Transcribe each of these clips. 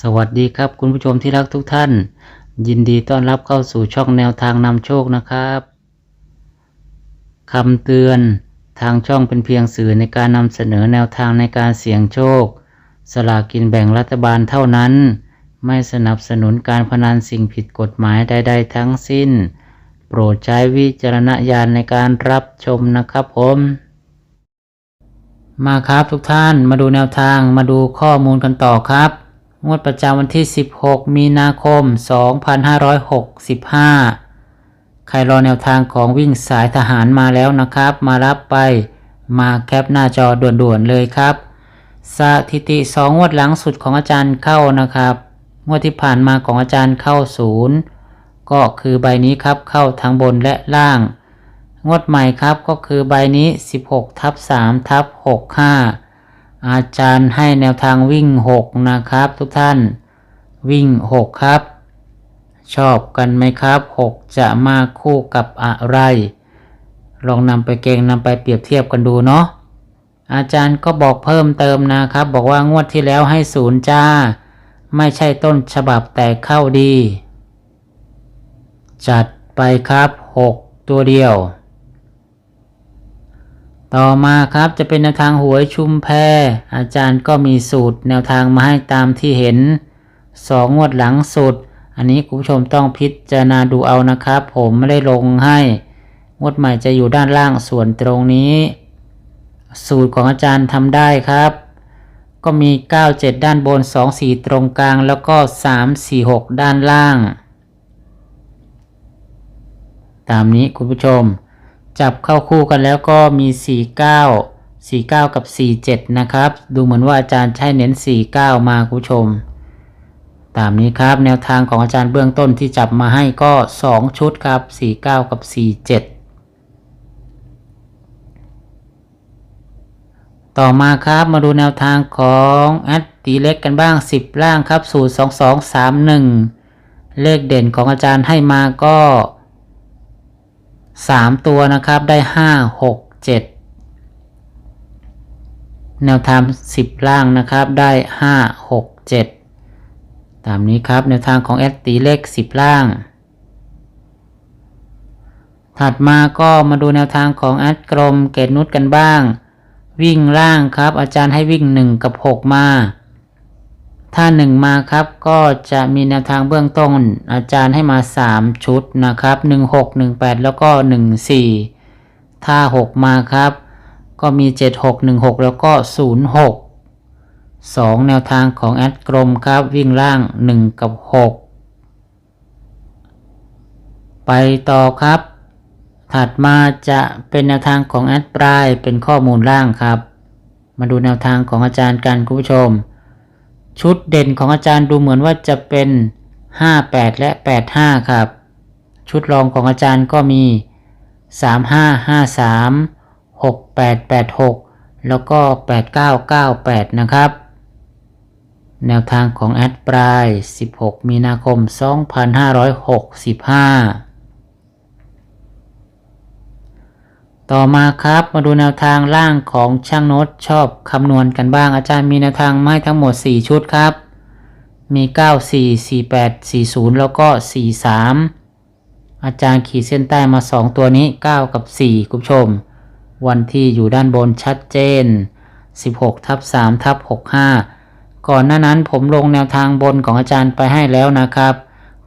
สวัสดีครับคุณผู้ชมที่รักทุกท่าน ยินดีต้อนรับเข้าสู่ช่องแนวทางนำโชคนะครับคำเตือนทางช่องเป็นเพียงสื่อในการนำเสนอแนวทางในการเสี่ยงโชค สลากกินแบ่งรัฐบาลเท่านั้น ไม่สนับสนุนการพนันสิ่งผิดกฎหมายใด ๆ ทั้งสิ้น โปรดใช้วิจารณญาณในการรับชมนะครับผมมาครับทุกท่านมาดูแนวทางมาดูข้อมูลกันต่อครับ งวดประจำวันที่ 16 มีนาคม 2565 ใครรอแนวทางของวิ่งสายทหารมาแล้วนะครับ มารับไปมาแคปหน้าจอด่วนๆเลยครับ สถิติ 2 งวดหลังสุดของอาจารย์เข้านะครับ งวดที่ผ่านมาของอาจารย์เข้าศูนย์ก็คือใบนี้ครับเข้าทั้งบนและล่าง งวดใหม่ครับก็คือใบนี้ 16ทับ3ทับ65 อาจารย์ให้แนวทางวิ่ง 6 นะครับ ทุกท่านวิ่ง 6 ครับ ชอบกันไหมครับ 6 จะมาคู่กับอะไร ลองนำไปเกงนำไปเปรียบเทียบกันดูเนาะอาจารย์ก็บอกเพิ่มเติมนะครับ บอกว่างวดที่แล้วให้ศูนย์จ้า ไม่ใช่ต้นฉบับแต่เข้าดี จัดไปครับ 6 ตัวเดียว ต่อมาครับจะเป็นแนวทางหวยชุมแพอาจารย์ก็มีสูตรแนวทางมาให้ตามที่เห็นสองงวดหลังสุด อันนี้คุณผู้ชมต้องพิจารณาดูเอานะครับ ผมไม่ได้ลงให้ งวดใหม่จะอยู่ด้านล่างส่วนตรงนี้ สูตรของอาจารย์ทำได้ครับ ก็มี 97 ด้านบน 2 4 ตรงกลางแล้วก็ 3 4 6 ด้านล่าง ตามนี้คุณผู้ชม จับเข้าคู่กันแล้วก็มี 49 49 กับ 47 นะครับ ดูเหมือนว่าอาจารย์ใช้เน้น 49 มาคุณผู้ชม ตามนี้ครับแนวทางของอาจารย์เบื้องต้นที่จับมาให้ก็ 2 ชุดครับ 49 กับ 47ต่อมาครับมาดูแนวทางของแอดตีเล็กกันบ้าง 10 ล่างครับสูตร 2231 เลขเด่นของอาจารย์ให้มาก็ 3ตัวนะครับได้5 6 7แนวทาง10ล่างนะครับได้5 6 7ตามนี้ครับแนวทางของแอดตีเลข10ล่าง ถัดมาก็มาดูแนวทางของแอดกลมเกตนุชกันบ้าง วิ่งล่างครับ อาจารย์ให้วิ่ง1กับ6มา ถ้า1มาครับก็จะมีแนวทางเบื้องต้น อาจารย์ให้มา 3 ชุดนะครับ 1 6 1 8 แล้วก็ 1 4 ถ้า 6 มาครับ ก็มี 7 6 1 6 แล้วก็ 0 6 2 แนวทางของแอดกลมครับ วิ่งล่าง 1 กับ 6 ไปต่อครับ ถัดมาจะเป็นแนวทางของแอดปลายเป็นข้อมูลล่างครับ มาดูแนวทางของอาจารย์กันคุณผู้ชม ชุดเด่นของอาจารย์ดูเหมือนว่าจะเป็น 58 และ 85 ครับ ชุดรองของอาจารย์ก็มี 3553 6886 แล้วก็ 8998 นะครับ แนวทางของแอดปลาย 16 มีนาคม 2565 ต่อมาครับมาดูแนวทางล่างของช่างโน้ตชอบคำนวณกันบ้างอาจารย์มีแนวทางไม้ทั้งหมด 4 ชุดครับ มี 94 48 40 แล้วก็ 43 อาจารย์ขีดเส้นใต้มา 2 ตัวนี้ 9 กับ 4 คุณผู้ชม วันที่อยู่ด้านบนชัดเจน 16ทับ3ทับ65 ก่อนหน้านั้นผมลงแนวทางบนของอาจารย์ไปให้แล้วนะครับ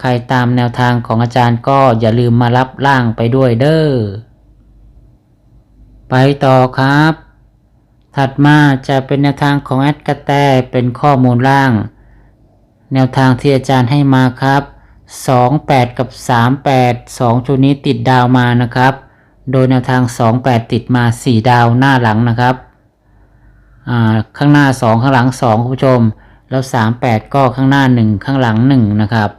ใครตามแนวทางของอาจารย์ก็อย่าลืมมารับล่างไปด้วยเด้อ ไปต่อครับ ถัดมาจะเป็นแนวทางของแอดกระแตเป็นข้อมูลล่าง แนวทางที่อาจารย์ให้มาครับ 28 กับ 38 2 ชุดนี้ติดดาวมานะครับ โดยแนวทาง 28 ติดมา 4 ดาวหน้าหลังนะครับอ่าข้างหน้า 2 ข้างหลัง 2 คุณผู้ชม แล้ว 38 ก็ข้างหน้า 1 ข้างหลัง 1 นะครับ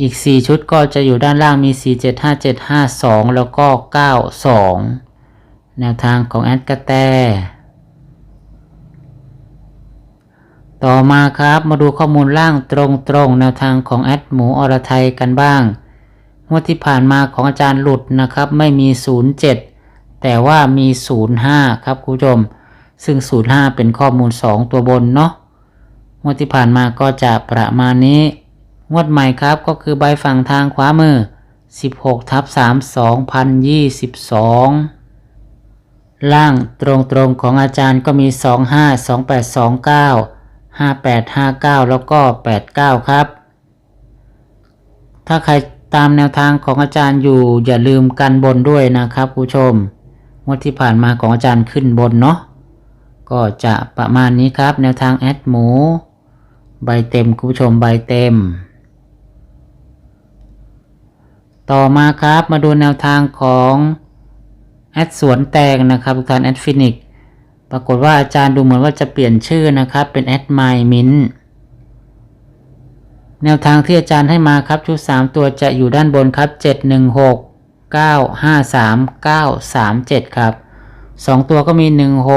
อีก 4 ชุดก็จะอยู่ด้านล่างมี 4 7 5 7 5 2 แล้วก็ 9 2 แนวทางของแอดกระแต ต่อมาครับมาดูข้อมูลล่างตรงๆ แนวทางของแอดหมูอรไทยกันบ้างงวดที่ผ่านมาของอาจารย์หลุดนะครับ ไม่มี 07 แต่ว่ามี 05 ครับคุณผู้ชม ซึ่ง 05 เป็นข้อมูล 2 ตัวบนเนาะงวดที่ผ่านมาก็จะประมาณนี้ งวดใหม่ครับก็คือใบฝั่งทางขวามือ 16ทับ3 2022 ล่างตรงๆของอาจารย์ก็มี 25 28 29 58 59 แล้วก็ 89 ครับ ถ้าใครตามแนวทางของอาจารย์อยู่อย่าลืมกันบนด้วยนะครับผู้ชมงวดที่ผ่านมาของอาจารย์ขึ้นบนเนาะก็จะประมาณนี้ครับ แนวทางแอดหมู ใบเต็มคุณผู้ชมใบเต็ม ต่อมาครับมาดูแนวทางของ แอดสวนแตงนะครับทุกท่านแอดฟินิกปรากฏว่าอาจารย์ดูเหมือนว่าจะเปลี่ยนชื่อนะครับ เป็นแอดไมมินแนวทางที่อาจารย์ให้มาครับชุด3ตัวจะอยู่ด้านบนครับ 716 953 937 ครับ 2 ตัวก็มี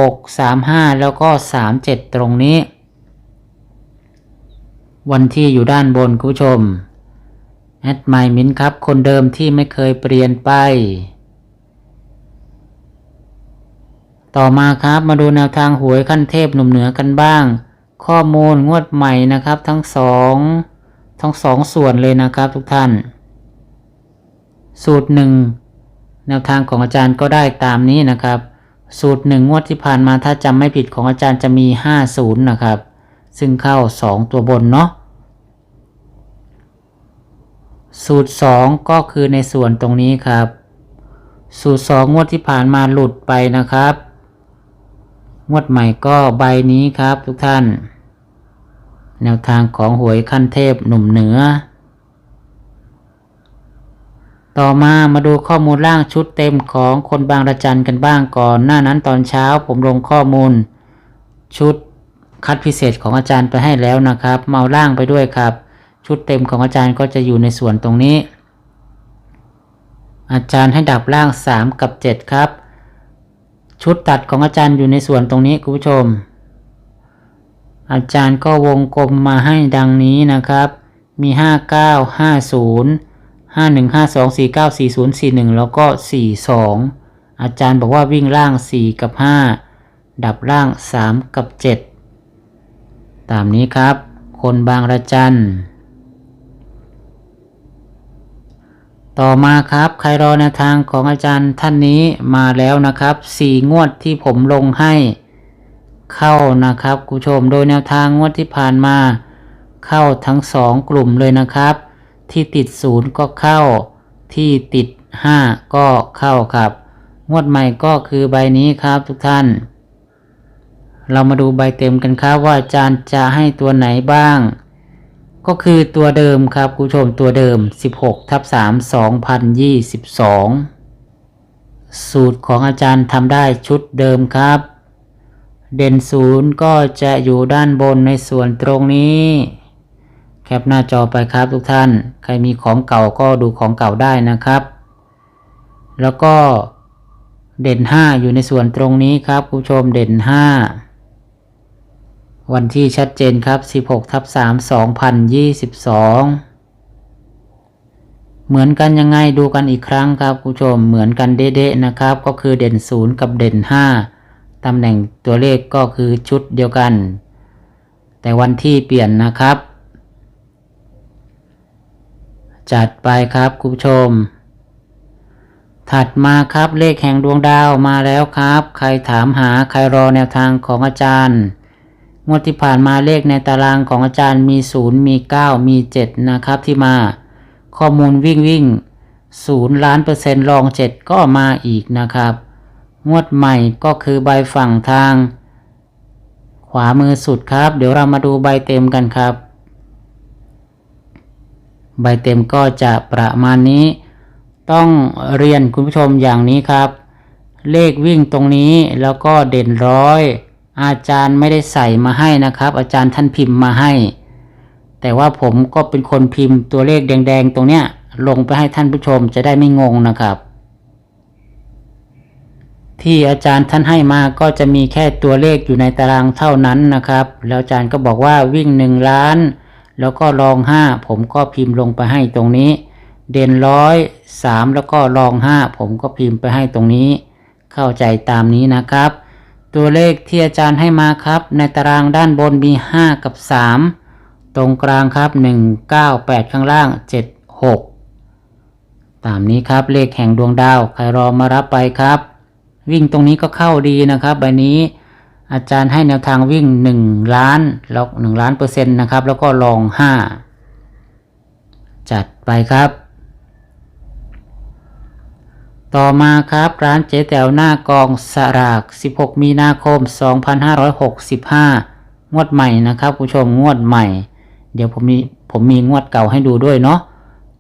16 35 แล้วก็ 37 ตรงนี้ วันที่อยู่ด้านบนคุณผู้ชมแอดไมมินครับ คนเดิมที่ไม่เคยเปลี่ยนไป ต่อมาครับมาดูแนวทางหวยขั้นเทพหนุ่มเหนือกันบ้าง ข้อมูลงวดใหม่นะครับ ทั้งสองทั้งสองส่วนเลยนะครับทุกท่าน สูตรหนึ่งแนวทางของอาจารย์ก็ได้ตามนี้นะครับ สูตรหนึ่งงวดที่ผ่านมาถ้าจำไม่ผิดของอาจารย์จะมี 50 นะครับ ซึ่งเข้า 2 ตัวบนเนาะสูตร 2 ก็คือในส่วนตรงนี้ครับ สูตร 2 งวดที่ผ่านมาหลุดไปนะครับ งวดใหม่ก็ใบนี้ครับทุกท่าน แนวทางของหวยขั้นเทพหนุ่มเหนือ ต่อมามาดูข้อมูลร่างชุดเต็มของคนบางระจันกันบ้างก่อน หน้านั้นตอนเช้าผมลงข้อมูล ชุดคัดพิเศษของอาจารย์ไปให้แล้วนะครับ เมาล่างไปด้วยครับ ชุดเต็มของอาจารย์ก็จะอยู่ในส่วนตรงนี้ อาจารย์ให้ดับล่าง 3 กับ 7 ครับ ชุดตัดของอาจารย์อยู่ในส่วนตรงนี้คุณผู้ชม อาจารย์ก็วงกลมมาให้ดังนี้นะครับ มี 59 50 51 52 49 40 41 แล้วก็ 42 อาจารย์บอกว่าวิ่งล่าง 4 กับ 5 ดับล่าง 3 กับ 7 ตามนี้ครับ คนบางระจัน ต่อมาครับ ใครรอแนวทางของอาจารย์ท่านนี้มาแล้วนะครับ4งวดที่ผมลงให้เข้านะครับคุณผู้ชมโดยแนวทางงวดที่ผ่านมา เข้าทั้ง2กลุ่มเลยนะครับ ที่ติด0ก็เข้า ที่ติด5ก็เข้าครับ งวดใหม่ก็คือใบนี้ครับทุกท่าน เรามาดูใบเต็มกันครับว่าอาจารย์จะให้ตัวไหนบ้าง ก็คือตัวเดิมครับคุณผู้ชมตัวเดิม 16ทับ3 2022 สูตรของอาจารย์ทำได้ชุดเดิมครับ เด่นศูนย์ก็จะอยู่ด้านบนในส่วนตรงนี้ แคปหน้าจอไปครับทุกท่าน ใครมีของเก่าก็ดูของเก่าได้นะครับ แล้วก็เด่น 5 อยู่ในส่วนตรงนี้ครับคุณผู้ชมเด่น 5 วันที่ชัดเจนครับ 16ทับ3 2022 เหมือนกันยังไงดูกันอีกครั้งครับคุณผู้ชมเหมือนกันเด๊ะๆนะครับ ก็คือเด่น 0 กับเด่น 5ตำแหน่งตัวเลขก็คือชุดเดียวกัน แต่วันที่เปลี่ยนนะครับ จัดไปครับคุณผู้ชม ถัดมาครับเลขแห่งดวงดาวมาแล้วครับ ใครถามหาใครรอแนวทางของอาจารย์ งวดที่ผ่านมาเลขในตารางของอาจารย์มี 0 มี 9 มี 7 นะครับที่มา ข้อมูลวิ่งวิ่ง0ล้านเปอร์เซ็นต์รอง 7 ก็มาอีกนะครับ งวดใหม่ก็คือใบฝั่งทาง ขวามือสุดครับ เดี๋ยวเรามาดูใบเต็มกันครับ ใบเต็มก็จะประมาณนี้ ต้องเรียนคุณผู้ชมอย่างนี้ครับ เลขวิ่งตรงนี้แล้วก็เด่นร้อย อาจารย์ไม่ได้ใส่มาให้นะครับ อาจารย์ท่านพิมพ์มาให้ แต่ว่าผมก็เป็นคนพิมพ์ตัวเลขแดงๆ ตรงเนี้ย ลงไปให้ท่านผู้ชมจะได้ไม่งงนะครับ ที่อาจารย์ท่านให้มาก็จะมีแค่ตัวเลขอยู่ในตารางเท่านั้นนะครับ แล้วอาจารย์ก็บอกว่าวิ่งหนึ่งล้าน แล้วก็รองห้าผมก็พิมพ์ลงไปให้ตรงนี้ เด่นร้อยสามแล้วก็รองห้าผมก็พิมพ์ไปให้ตรงนี้ เข้าใจตามนี้นะครับ ตัวเลขที่อาจารย์ให้มาครับ ในตารางด้านบนมี 5 กับ 3 ตรงกลางครับ 1 9 8 ข้างล่าง 7 6 ตามนี้ครับเลขแห่งดวงดาว ใครรอมารับไปครับ วิ่งตรงนี้ก็เข้าดีนะครับใบนี้อาจารย์ให้แนวทางวิ่ง 1 ล้านแล้ว1ล้านเปอร์เซ็นต์นะครับ แล้วก็ลอง 5 จัดไปครับ ต่อมาครับร้านเจ๊แต๋วหน้ากองสลาก 16 มีนาคม 2565 งวดใหม่นะครับผู้ชมงวดใหม่ เดี๋ยวผมมีผมมีงวดเก่าให้ดูด้วยเนาะ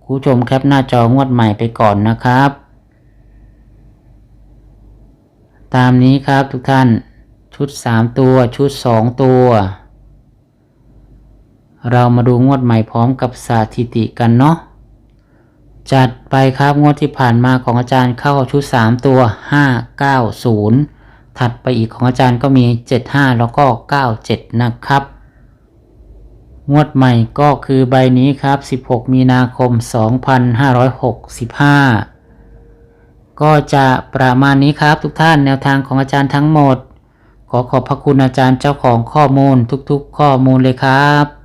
ผู้ชมแคปหน้าจองวดใหม่ไปก่อนนะครับ ตามนี้ครับทุกท่านชุด 3 ตัวชุด 2 ตัว เรามาดูงวดใหม่พร้อมกับสถิติกันเนาะ จัดไปครับงวดที่ผ่านมาของอาจารย์เข้าชุด 3 ตัว 590 ถัดไปอีกของอาจารย์ก็มี 75 แล้วก็ 97 นะครับ งวดใหม่ก็คือใบนี้ครับ 16 มีนาคม 2565 ก็จะประมาณนี้ครับทุกท่านแนวทางของอาจารย์ทั้งหมด ขอขอบพระคุณอาจารย์เจ้าของข้อมูลทุกๆ ข้อมูลเลยครับ